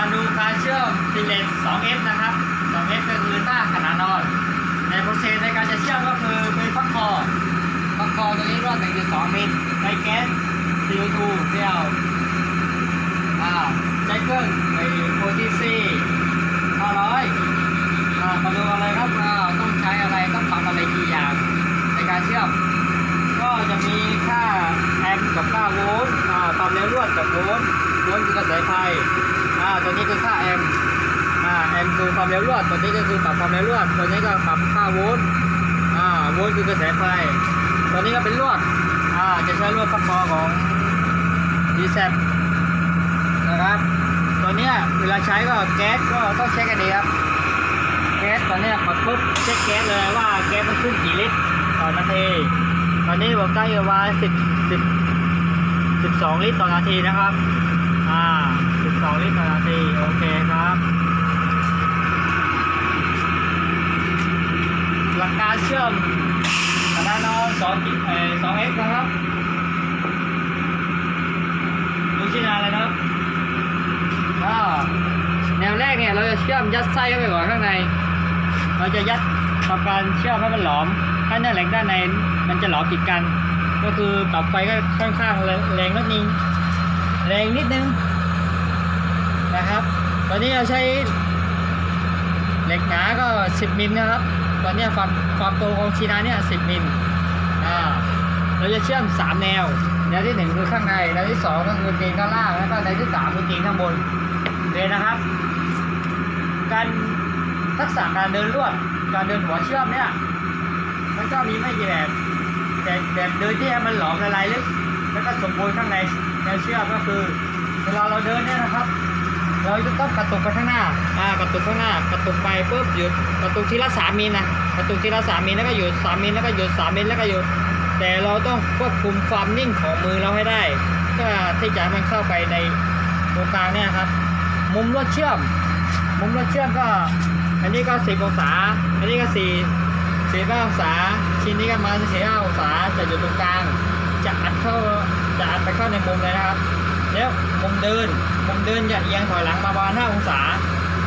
มาดูการเชื่อมฟิเลต 2F นะครับ 2F ก็คือต้าขนานอน ในโปรเซสในการจะเชื่อมก็คือเป็นฟักคอฟักคอตัวนี้รอด1.2มิลไดแก๊ส CO2 เที่ยวอ่าใช้เครื่องไอ้โพทีซี500อ่ามาดูอะไรครับอ่าต้องใช้อะไรต้องทำอะไรกี่อย่างในการเชื่อม ก็จะมีค่าแอมป์กับค่าโวลต์อ่าความเร็วรวดกับโวลต์ โวลต์คือกระแสไฟอ่าตัวนี้คือค่าแอมป์อ่าแอมป์คือความเร็วรวดตัวนี้ก็คือปรับความเร็วรวดตัวนี้ก็ปรับค่าโวลต์อ่าโวลต์คือกระแสไฟตัวนี้ก็เป็นลวดอ่าจะใช้ลวดฟักคอของดีแซนะครับตัวเนี้ยเวลาใช้ก็แก๊สก็ต้องเช็คกันดีครับแก๊สตอนนี้ยกดปุ๊บเช็คแก๊สเลยว่าแก๊สมันขึ้นกี่ลิตรต่อนาที ตอนนี้ผมตั้งอยู่ว่าสิบสิบสิบสองลิตรต่อนาทีนะครับ อ่าสิบสองลิตรต่อนาทีโอเคครับ หลักการเชื่อมกระดานอนสองจิเอ่อสองเอ็กนะครับดูชื่อนานเลยนะครับก็แนวแรกเนี่ยเราจะเชื่อมยัดไส้เข้าไปก่อนข้างใน เราจะยัดทำการเชื่อมให้มันหลอมให้เนื้อเหล็กด้านในมันจะหลอมติดกัน ก็คือปรับไฟก็ค่อนข้างแรงนิดนึง แรงนิดนึงนะครับ ตอนนี้เราใช้เหล็กหนาก็ 10 มิลนะครับ ตอนนี้ความความโตของชีนาเนี่ย 10 มิลอ่าเราจะเชื่อม 3 แนว แนวที่ 1 คือข้างใน แนวที่ 2 ก็คือตีนข้างล่าง แล้วก็แนวที่ 3 คือตีนข้างบนเลยนะครับ การทักษะการเดินลวด การเดินหัวเชื่อมเนี่ย มันก็มีไม่กี่แบบแต่แบบเดินที่มันหลอมละลายลึกแล้วก็สมบูรณ์ข้างในแนวเชื่อก็คือ เวลาเราเดินเนี่ยนะครับ เราจะต้องกระตุกไปข้างหน้าอ่ากระตุกข้างหน้ากระตุกไปปุ๊บหยุดกระตุกทีละสามมิลนะกระตุกทีละสามมิลแล้วก็หยุดสามมิลแล้วก็หยุดสามมิลแล้วก็หยุด แต่เราต้องควบคุมความนิ่งของมือเราให้ได้เพื่อที่จะมันเข้าไปในตรงกลางเนี่ยครับ มุมลวดเชื่อม มุมลวดเชื่อมก็ อันนี้ก็สิบองศา อันนี้ก็สี่สี่ห้าองศาชิ้นนี้ก็มาสี่ห้าองศาจะอยู่ตรงกลาง จะอัดเข้า จะอัดไปเข้าในมุมเลยนะครับ แล้วมุมเดินมุมเดินจะเอียงถอยหลังมาประมาณ5องศา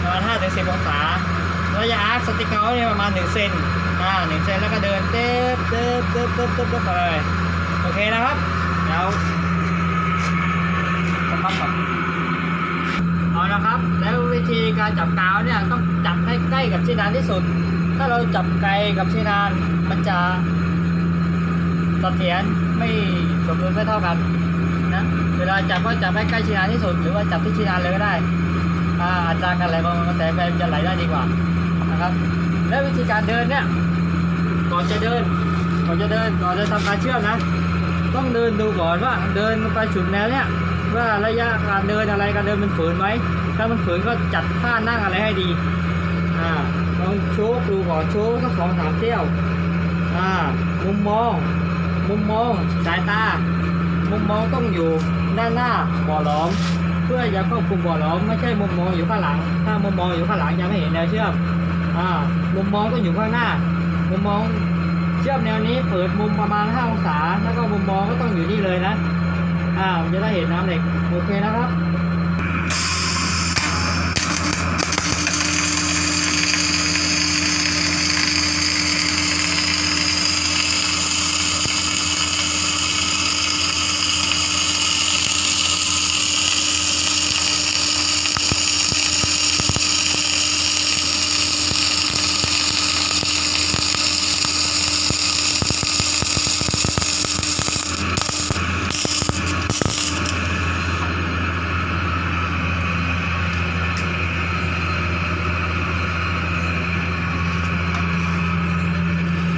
ประมาณ5ถึง10องศาระยะอาร์คสติกเกอร์เนี่ยประมาณ1เซนอ่า1เซนแล้วก็เดินเต๊บเต๊บเต๊บเต๊บเต๊บเต๊บไปเลยโอเคนะครับเดี๋ยวจะพักก่อนเอาละครับ แล้ววิธีการจับกาวเนี่ยต้องจับให้ใกล้กับชิ้นนานที่สุด ถ้าเราจับไกลกับชิ้นนานมันจะเสถียรไม่ สมดุลไม่เท่ากันนะเวลาจับก็จับให้ใกล้ชิ้นานที่สุด หรือว่าจับที่ชิ้นานเลยก็ได้อ่าอัตราการไหลของกระแสไฟมันจะไหลได้ดีกว่านะครับ และวิธีการเดินเนี่ยก่อนจะเดินก่อนจะเดินก่อนจะทำการเชื่อมนะ ต้องเดินดูก่อนว่าเดินไปสุดแนวเนี่ยว่าระยะการเดินอะไรการเดินมันฝืนไหมถ้ามันฝืนก็จัดท่านั่งอะไรให้ดีอ่าลองโชว์ดูก่อนโชว์สักสองสามเที่ยวอ่ามุมมอง มุมมองสายตา มุมมองต้องอยู่ด้านหน้าบ่อหล้อม เพื่อจะควบคุมบ่อหล้อมไม่ใช่มุมมองอยู่ข้างหลัง ถ้ามุมมองอยู่ข้างหลังจะไม่เห็นแนวเชื่อมอ่ามุมมองต้องอยู่ข้างหน้า มุมมองเชื่อมแนวนี้เปิดมุมประมาณ5องศาแล้วก็มุมมองก็ต้องอยู่นี่เลยนะอ่าจะได้เห็นน้ำเหล็กโอเคนะครับ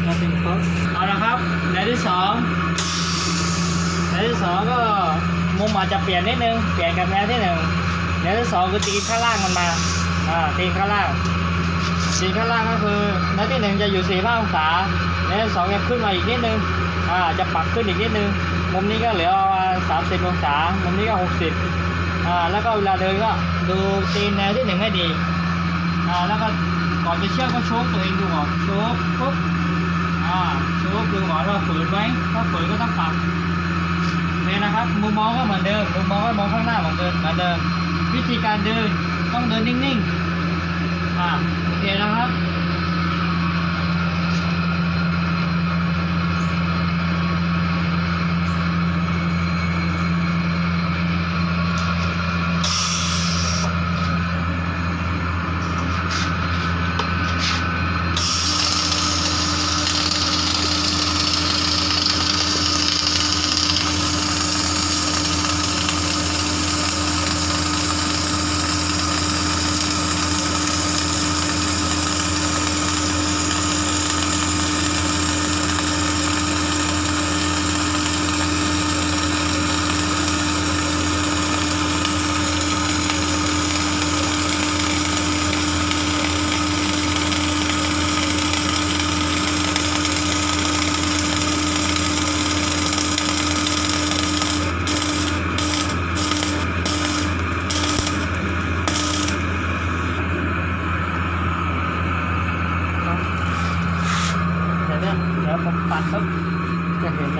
มาถึงครับเอาละครับแนวที่ส องแนวที่สองก็มุมอาจจะเปลี่ยนนิดนึง เปลี่ยนกับแนวที่หนึ่งแนวที่สองคือตีข้างล่างมันมา อ่า ตีข้างล่าง ตีข้างล่างก็คือแนวที่หนึ่งจะอยู่สี่ห้าองศาแนวที่สองจะขึ้นมาอีกนิดนึง อ่า จะปรับขึ้นอีกนิดนึง มุมนี้ก็เหลือประมาณสามสิบองศา มุมนี้ก็หกสิบอ่า แล้วก็เวลาเดินก็ดูตีนแนวที่หนึ่งให้ดี อ่า แล้วก็ก่อนจะเชื่อมก็โชว์ตัวเองดูก่อนโชว์ปุ๊บ อ่าดูดูก่อนว่าฝืนไหมถ้าฝืนก็ต้องปรับเนี่ยนะครับมุมมองก็เหมือนเดิมมุมมองก็มองข้างหน้าเหมือนเดิมเหมือนเดิม วิธีการเดินต้องเดินนิ่งๆอ่าโอเคนะครับ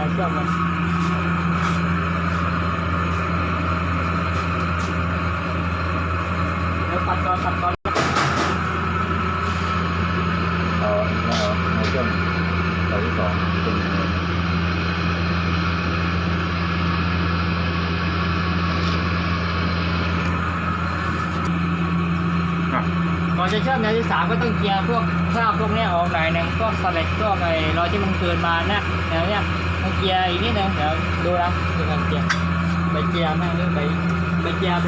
จะเห็นแนวเชื่อนเดี๋ยวปัดก่อนปัดก่อน เอาเอาเอาเครื่องเสาที่สองเป็น ก่ อนจะเชื่อมแนวที่สามก็ต้องเจียร์พวกคราบพวกนี้ออกหน่อยหนึงพวกสเลกพวกไอ้รอยที่มันเกินมาเนี่ยแนวเนี้ยต้องเจียร์อีกนิดนึงเดี๋ยวดูนะดูการเจียร์ไปเจียร์แม่งหรือไปไปเจียร์ไป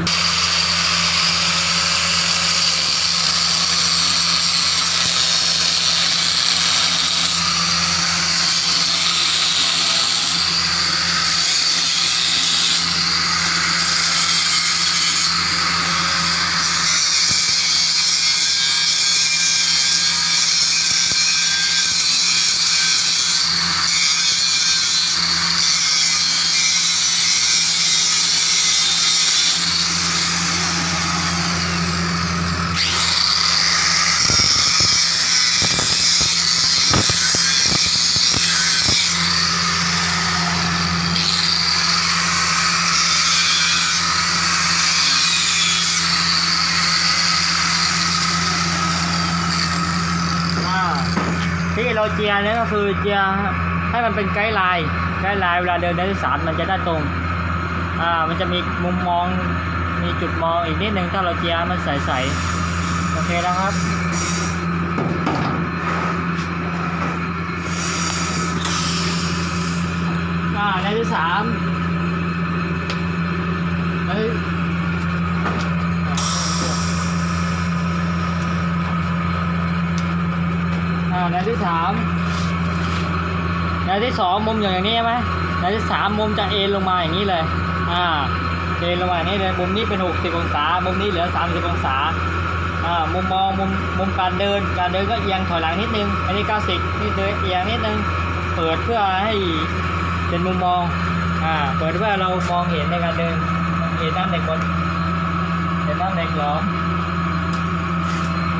อ่า ที่เราเจียเนี่ยก็คือเจียให้มันเป็นไกด์ไลน์ไกด์ไลน์เวลาเดินในที่สามมันจะได้ตรงอ่ามันจะมีมุมมองมีจุดมองอีกนิดนึงถ้าเราเจียมันใสๆโอเคแล้วครับอ่าในที่สามในาในที่สามในที่สองมุมอย่างนี้ใช่ไหมในที่สามมุมจะเอ็นลงมาอย่างนี้เลย อ่า เอ็นลงมาอย่างนี้เลย มุมนี้เป็น60องศา มุมนี้เหลือ30องศา อ่า มุมมองมุมมุมการเดิน การเดินก็เอียงถอยหลังนิดนึง อันนี้90นี่เดินเอียงนิดนึง เปิดเพื่อให้เป็นมุมมอง อ่า เปิดเพื่อเรามองเห็นในการเดิน เห็นน้ำเด็กบนเห็นน้ำเด็กหรอ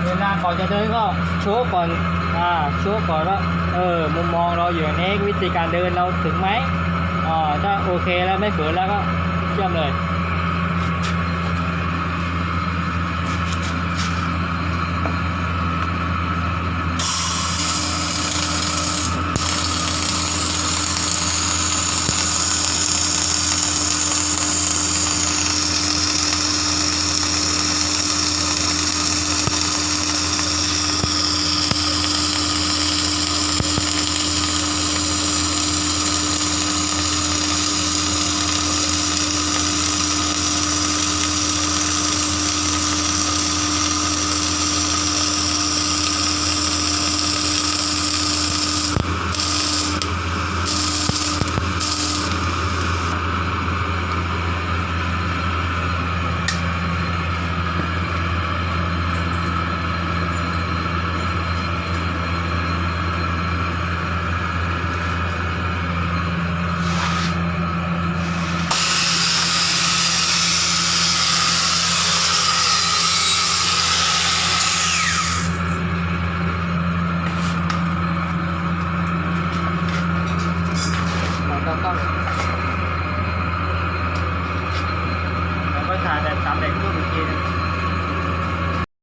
เวลาก่อนจะเดินก็โชว์ก่อน อ่าโชว์ก่อนว่าเออมุมมองเราอยู่อย่างนี้วิธีการเดินเราถึงไหมอ่าถ้าโอเคแล้วไม่เผลอแล้วก็เชื่อมเลย